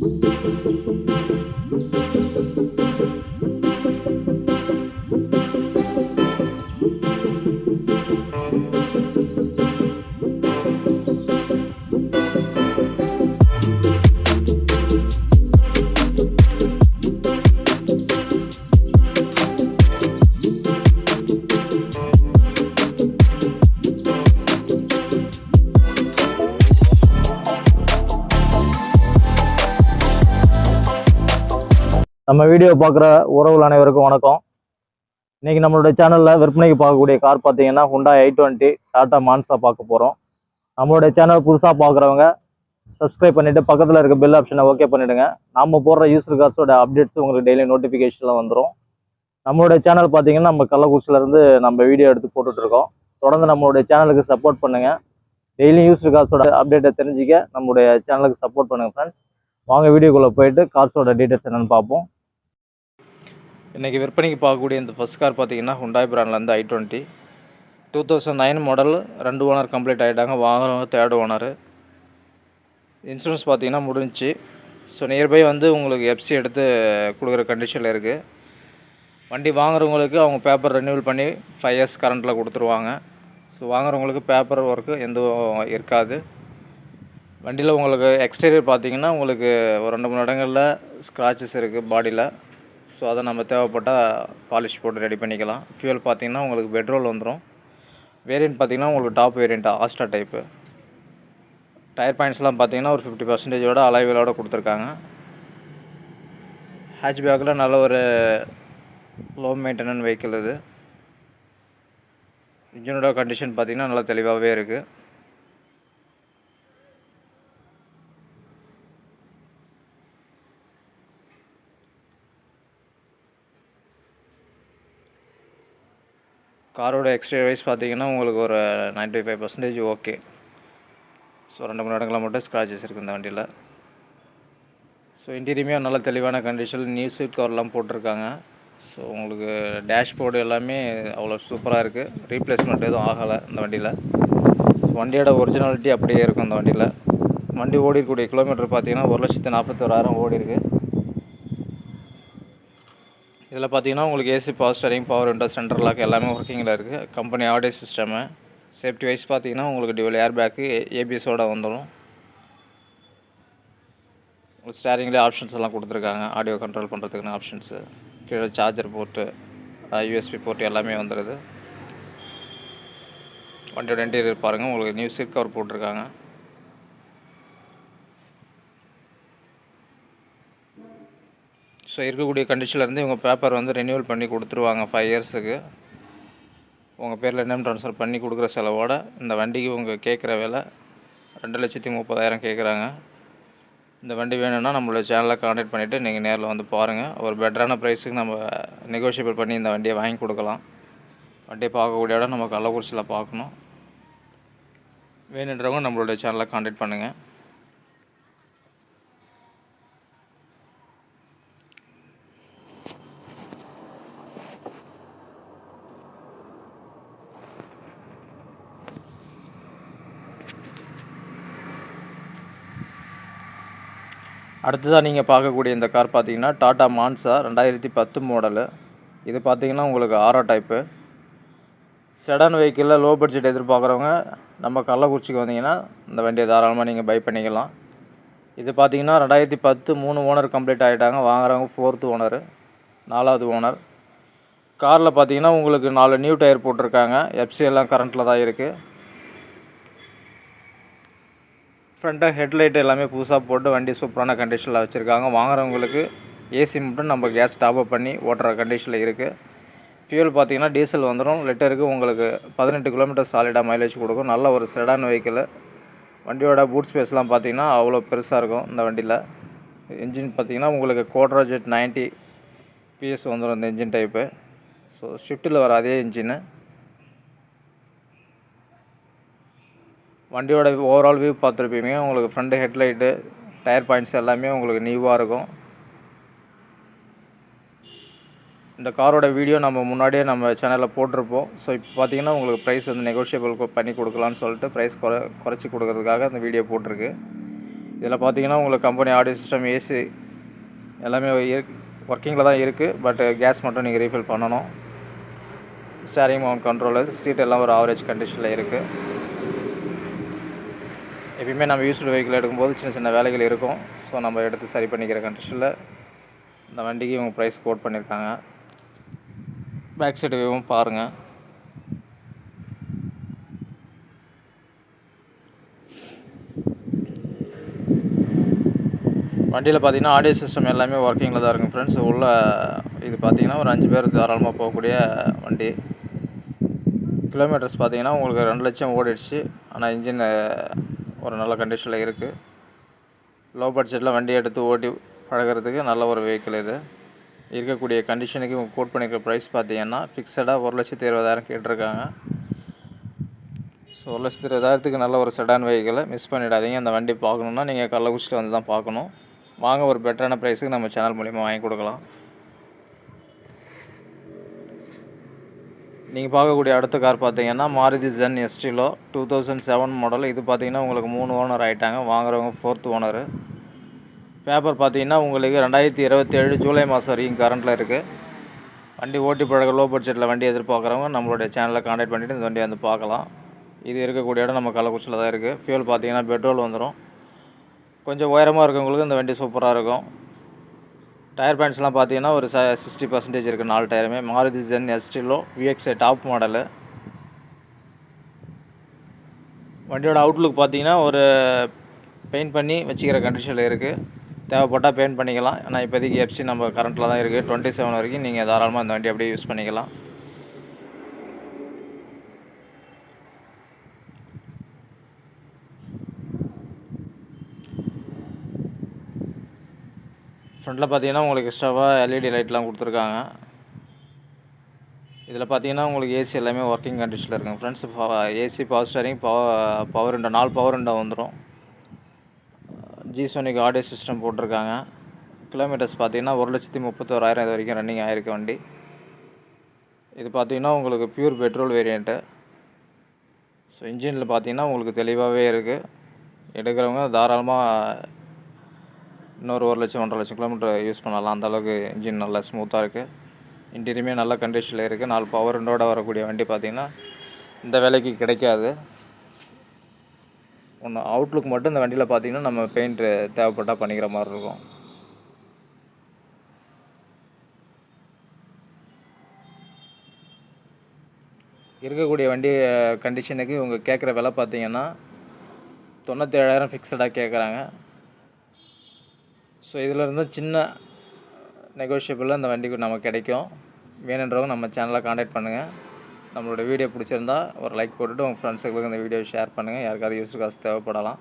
Música நம்ம வீடியோ பார்க்குற உறவுகள் அனைவருக்கும் வணக்கம். இன்றைக்கி நம்மளுடைய சேனலில் விற்பனைக்கு பார்க்கக்கூடிய கார் பார்த்தீங்கன்னா Hyundai i twenty Tata Manza பார்க்க போகிறோம் நம்மளுடைய சேனல் புதுசாக பார்க்குறவங்க சப்ஸ்கிரைப் பண்ணிவிட்டு பக்கத்தில் இருக்க பெல் ஆப்ஷனை ஓகே பண்ணிவிடுங்க நம்ம போடுற யூசர் கார்ஸோட அப்டேட்ஸ் உங்களுக்கு டெய்லி நோட்டிஃபிகேஷனில் வந்துடும் நம்மளுடைய சேனல் பார்த்தீங்கன்னா நம்ம கள்ளக்குறிச்சியிலேருந்து நம்ம வீடியோ எடுத்து போட்டுட்ருக்கோம் தொடர்ந்து நம்மளுடைய சேனலுக்கு சப்போர்ட் பண்ணுங்கள் டெய்லி யூசர் கார்ஸோட அப்டேட்டை தெரிஞ்சுக்க நம்மளுடைய சேனலுக்கு சப்போர்ட் பண்ணுங்கள் ஃப்ரெண்ட்ஸ் வாங்க வீடியோக்குள்ளே போயிட்டு கார்ஸோட டீட்டெயில்ஸ் என்னென்னு பார்ப்போம். இன்றைக்கி விற்பனைக்கு பார்க்கக்கூடிய இந்த ஃபஸ்ட் கார் பார்த்தீங்கன்னா Hyundai பிராண்ட்லேருந்து I twenty two thousand nine model ரெண்டு ஓனர் கம்ப்ளீட் ஆகிட்டாங்க வாங்குறவங்க தேர்ட் ஓனர் இன்சூரன்ஸ் பார்த்தீங்கன்னா முடிஞ்சுச்சு. ஸோ நியர்பை வந்து உங்களுக்கு எஃப்சி எடுத்து கொடுக்குற கண்டிஷனில் இருக்குது வண்டி வாங்குறவங்களுக்கு அவங்க பேப்பர் ரெனியூவல் பண்ணி ஃபைவ் இயர்ஸ் கரண்ட்டில் கொடுத்துருவாங்க. ஸோ வாங்குறவங்களுக்கு பேப்பர் ஒர்க்கு எதுவும் இருக்காது. வண்டியில் உங்களுக்கு எக்ஸ்டீரியர் பார்த்தீங்கன்னா உங்களுக்கு ஒரு ரெண்டு மூணு இடங்களில் ஸ்க்ராச்சஸ் இருக்குது பாடியில் ஸோ அதை நம்ம தேவைப்பட்டால் பாலிஷ் போட்டு ரெடி பண்ணிக்கலாம். ஃபியூல் பார்த்தீங்கன்னா உங்களுக்கு பெட்ரோல் வந்துடும் வேரியண்ட் பார்த்தீங்கன்னா உங்களுக்கு top variant Asta type tyre பாயிண்ட்ஸ்லாம் பார்த்தீங்கன்னா ஒரு ஃபிஃப்டி பர்சன்டேஜோட அலைவிலோட கொடுத்துருக்காங்க. ஹேட்ச்பேக்கில் நல்ல ஒரு லோ மெயின்டெனன் வெஹிக்கிள் இது. இன்ஜினோட கண்டிஷன் பார்த்திங்கன்னா நல்லா தெளிவாகவே இருக்குது காரோட எக்ஸ்ட்ரா வைஸ் பார்த்தீங்கன்னா உங்களுக்கு ஒரு 95% ஃபைவ் பர்சன்டேஜ் ஓகே. ஸோ ரெண்டு மூணு இடங்களில் மட்டும் ஸ்க்ராச்சஸ் இருக்குது இந்த வண்டியில். ஸோ இன்டீரியமே நல்ல தெளிவான கண்டிஷன் நியூ சீட் கவர்லாம் போட்டிருக்காங்க. ஸோ உங்களுக்கு டேஷ்போர்டு எல்லாமே அவ்வளோ சூப்பராக இருக்குது ரீப்ளேஸ்மெண்ட் எதுவும் ஆகலை இந்த வண்டியில். வண்டியோட ஒரிஜினாலிட்டி அப்படியே இருக்கும் இந்த வண்டியில். வண்டி ஓடிக்கூடிய கிலோமீட்டர் பார்த்தீங்கன்னா ஒரு லட்சத்து நாற்பத்தோராயிரம் ஓடி இருக்குது இதில் பார்த்தீங்கன்னா உங்களுக்கு AC power steering power window centre lock எல்லாமே ஒர்க்கிங்கில் இருக்குது company audio system safety wise பார்த்தீங்கன்னா உங்களுக்கு டிவல் ஏர் பேக்கு ஏபிஎஸோட வந்துடும் உங்களுக்கு ஸ்டேரிங்லேயே ஆப்ஷன்ஸ் எல்லாம் கொடுத்துருக்காங்க. ஆடியோ கண்ட்ரோல் பண்ணுறதுக்குன்னு ஆப்ஷன்ஸு கீழே சார்ஜர் போர்ட்டு யூஎஸ்பி போர்ட் எல்லாமே வந்துடுது வண்டியோட இன்டீரியர் பாருங்கள் உங்களுக்கு நியூ சீட் கவர் போட்டிருக்காங்க. ஸோ இருக்கக்கூடிய கண்டிஷன்லேருந்து இவங்க பேப்பர் வந்து ரெனியூவல் பண்ணி கொடுத்துருவாங்க ஃபைவ் இயர்ஸுக்கு உங்கள் பேரில் நேம் ட்ரான்ஸ்ஃபர் பண்ணி கொடுக்குற செலவோட இந்த வண்டிக்கு உங்கள் கேட்குற விலை ரெண்டு லட்சத்தி முப்பதாயிரம் கேட்குறாங்க. இந்த வண்டி வேணும்னா நம்மளோட சேனலை காண்டாக்ட் பண்ணிவிட்டு நீங்கள் நேரில் வந்து பாருங்கள் ஒரு பெட்டரான ப்ரைஸுக்கு நம்ம நெகோஷியபிள் பண்ணி இந்த வண்டியை வாங்கி கொடுக்கலாம். வண்டியை பார்க்கக்கூடிய இடம் நம்ம கள்ளக்குறிச்சியில் பார்க்கணும். வேணுன்றவங்க நம்மளோட சேனலை காண்டாக்ட் பண்ணுங்கள் அடுத்ததாக நீங்கள் பார்க்கக்கூடிய இந்த கார் பார்த்தீங்கன்னா டாட்டா மான்சா ரெண்டாயிரத்தி பத்து மாடலு இது பார்த்தீங்கன்னா உங்களுக்கு ஆரோ டைப்பு செடான் வெஹிக்கிளில் லோ பட்ஜெட் எதிர்பார்க்குறவங்க நம்ம கள்ளக்குறிச்சிக்கு வந்தீங்கன்னா இந்த வண்டியை தாராளமாக நீங்கள் பை பண்ணிக்கலாம். இது பார்த்தீங்கன்னா ரெண்டாயிரத்தி பத்து மூணு ஓனர் கம்ப்ளீட் ஆகிட்டாங்க வாங்குறவங்க ஃபோர்த்து ஓனரு நாலாவது ஓனர் காரில் பார்த்தீங்கன்னா உங்களுக்கு நாலு நியூ டயர் போட்டிருக்காங்க. எஃப்சி எல்லாம் கரண்ட்டில் தான் இருக்குது ஃப்ரண்ட்டாக ஹெட்லைட் எல்லாமே புதுசாக போட்டு வண்டி சூப்பரான கண்டிஷனில் வச்சுருக்காங்க. வாங்குறவங்களுக்கு ஏசி மட்டும் நம்ம கேஸ் டாப் அப் பண்ணி ஓட்டுற கண்டிஷனில் இருக்குது ஃபியூல் பார்த்தீங்கன்னா டீசல் வந்துடும் லிட்டருக்கு உங்களுக்கு பதினெட்டு கிலோமீட்டர் சாலிடாக மைலேஜ் கொடுக்கும். நல்ல ஒரு செடான் வெஹிக்கிள் வண்டியோட பூட் ஸ்பேஸ்லாம் பார்த்தீங்கன்னா அவ்வளோ பெருசாக இருக்கும் இந்த வண்டியில். இன்ஜின் பார்த்தீங்கன்னா உங்களுக்கு கோட்ராஜெட் நைன்ட்டி பிஎஸ் வந்துடும் இந்த இன்ஜின் டைப்பு ஸோ ஷிஃப்ட்டில் வர அதே இன்ஜினு வண்டியோட ஓவரால் வியூ பார்த்துருப்பீங்க. உங்களுக்கு ஃப்ரண்ட் ஹெட்லைட்டு டயர் பாயிண்ட்ஸ் எல்லாமே உங்களுக்கு நியூவாக இருக்கும். இந்த காரோட வீடியோ நம்ம முன்னாடியே நம்ம சேனலில் போட்டிருப்போம். ஸோ இப்போ பார்த்தீங்கன்னா உங்களுக்கு ப்ரைஸ் வந்து நெகோஷியபிள் பண்ணி கொடுக்கலான்னு சொல்லிட்டு ப்ரைஸ் குறை குறைச்சி கொடுக்கறதுக்காக அந்த வீடியோ போட்டிருக்கு. இதில் பார்த்தீங்கன்னா உங்களுக்கு கம்பெனி ஆடியோ சிஸ்டம் ஏசி எல்லாமே ஒர்க்கிங்கில் தான் இருக்குது பட் கேஸ் மட்டும் நீங்கள் ரீஃபில் பண்ணணும். ஸ்டேரிங் மவுண்ட் கண்ட்ரோலர் சீட் எல்லாம் ஒரு ஆவரேஜ் கண்டிஷனில் இருக்குது எப்பயுமே நம்ம யூஸ்டு வெஹிக்கிள் எடுக்கும்போது சின்ன சின்ன வேலைகள் இருக்கும். ஸோ நம்ம எடுத்து சரி பண்ணிக்கிற கண்டிஷனில் இந்த வண்டிக்கு இவங்க ப்ரைஸ் கோட் பண்ணியிருக்காங்க பேக் சைடு வியூவும் பாருங்கள் வண்டியில் பார்த்தீங்கன்னா ஆடியோ சிஸ்டம் எல்லாமே ஒர்க்கிங்கில் தான் இருக்குங்க ஃப்ரெண்ட்ஸ் உள்ள இது பார்த்திங்கன்னா ஒரு அஞ்சு பேர் தாராளமாக போகக்கூடிய வண்டி. கிலோமீட்டர்ஸ் பார்த்தீங்கன்னா உங்களுக்கு ரெண்டு லட்சம் ஓடிடுச்சு. ஆனால் இன்ஜின் ஒரு நல்ல கண்டிஷனில் இருக்குது லோ பட்ஜெட்டில் வண்டி எடுத்து ஓட்டி பழகிறதுக்கு நல்ல ஒரு வெஹிக்கிள் இது. இருக்கக்கூடிய கண்டிஷனுக்கு இவங்க கோட் பண்ணிக்கிற ப்ரைஸ் பார்த்தீங்கன்னா ஃபிக்ஸடாக ஒரு லட்சத்தி இருபதாயிரம் கேட்டிருக்காங்க. ஸோ ஒரு லட்சத்தி இருபதாயிரத்துக்கு நல்ல ஒரு செடான் வெஹிக்கிளை மிஸ் பண்ணிடாதீங்க. அந்த வண்டி பார்க்கணுன்னா நீங்கள் கள்ளக்குறிச்சியில் வந்து தான் பார்க்கணும். வாங்க ஒரு பெட்டரான ப்ரைஸுக்கு நம்ம சேனல் மூலிமா வாங்கி கொடுக்கலாம். நீங்கள் பார்க்கக்கூடிய அடுத்த கார் பார்த்தீங்கன்னா Maruti Zen Estilo two thousand seven model இது பார்த்தீங்கன்னா உங்களுக்கு மூணு ஓனர் ஆகிட்டாங்க வாங்குறவங்க ஃபோர்த் ஓனரு பேப்பர் பார்த்தீங்கன்னா உங்களுக்கு ரெண்டாயிரத்தி இருபத்தேழு ஜூலை மாதம் வரைக்கும் கரண்ட்டில் இருக்குது வண்டி ஓட்டி பழக லோ பட்ஜெட்டில் வண்டி எதிர்பார்க்குறவங்க நம்மளுடைய சேனலை காண்டாக்ட் பண்ணிவிட்டு இந்த வண்டியை வந்து பார்க்கலாம். இது இருக்கக்கூடிய இடம் நம்ம கள்ளக்குறிச்சியில் தான் இருக்குது ஃபியூல் பார்த்தீங்கன்னா பெட்ரோல் வந்துடும் கொஞ்சம் உயரமாக இருக்கவங்களுக்கு இந்த வண்டி சூப்பராக இருக்கும். டயர் பேண்ட்ஸ்லாம் பார்த்தீங்கன்னா ஒரு ச சிக்ஸ்டி பர்சன்டேஜ் இருக்குது நாலு டயருமே Maruti Zen Estilo VXI top model வண்டியோட அவுட்லுக் பார்த்தீங்கன்னா ஒரு பெயிண்ட் பண்ணி வச்சுக்கிற கண்டிஷனில் இருக்குது தேவைப்பட்டால் பெயிண்ட் பண்ணிக்கலாம். ஆனால் இப்போதைக்கு எஃப்சி நம்ம கரண்ட்டில் தான் இருக்குது டுவெண்ட்டி செவன் வரைக்கும் நீங்கள் தாராளமாக இந்த வண்டி அப்படியே யூஸ் பண்ணிக்கலாம். ஃப்ரண்ட்டில் பார்த்தீங்கன்னா உங்களுக்கு எக்ஸ்ட்ராவாக எல்இடி லைட்லாம் கொடுத்துருக்காங்க. இதில் பார்த்தீங்கன்னா உங்களுக்கு ஏசி எல்லாமே ஒர்க்கிங் கண்டிஷனில் இருக்குங்க. Friends AC power steering power power window நாலு பவர் விண்டோ வந்துடும் ஜி சோனிக் ஆடியோ சிஸ்டம் போட்டிருக்காங்க. கிலோமீட்டர்ஸ் பார்த்தீங்கன்னா ஒரு லட்சத்தி முப்பத்தோராயிரம் இது வரைக்கும் ரன்னிங் ஆகிருக்கு வண்டி. இது பார்த்தீங்கன்னா உங்களுக்கு பியூர் பெட்ரோல் வேரியண்ட்டு ஸோ இன்ஜினில் பார்த்தீங்கன்னா உங்களுக்கு தெளிவாகவே இருக்குது எடுக்கிறவங்க தாராளமாக இன்னொரு ஒரு லட்சம் ஒன்றரை லட்சம் கிலோமீட்டர் யூஸ் பண்ணலாம். அந்தளவுக்கு இன்ஜின் நல்லா ஸ்மூத்தாக இருக்குது இன்டீரியுமே நல்ல கண்டிஷனில் இருக்குது நாலு பவர் விண்டோட வரக்கூடிய வண்டி பார்த்திங்கன்னா இந்த விலைக்கு கிடைக்காது. ஒன்று அவுட்லுக் மட்டும் இந்த வண்டியில் பார்த்தீங்கன்னா நம்ம பெயிண்ட்டு தேவைப்பட்டால் பண்ணிக்கிற மாதிரி இருக்கும். இருக்கக்கூடிய வண்டி கண்டிஷனுக்கு இவங்க கேட்குற விலை பார்த்தீங்கன்னா தொண்ணூற்றி ஏழாயிரம் ஃபிக்ஸடாக கேட்குறாங்க ஸோ இதில் இருந்து சின்ன நெகோஷியபிளில் அந்த வண்டிக்கு நமக்கு கிடைக்கும். வேணுன்றவங்க நம்ம சேனலை காண்டாக்ட் பண்ணுங்கள் நம்மளோட வீடியோ பிடிச்சிருந்தா ஒரு லைக் போட்டுட்டு உங்கள் ஃப்ரெண்ட்ஸுங்களுக்கு இந்த வீடியோ ஷேர் பண்ணுங்கள் யாருக்காவது யூஸ் காசு தேவைப்படலாம்.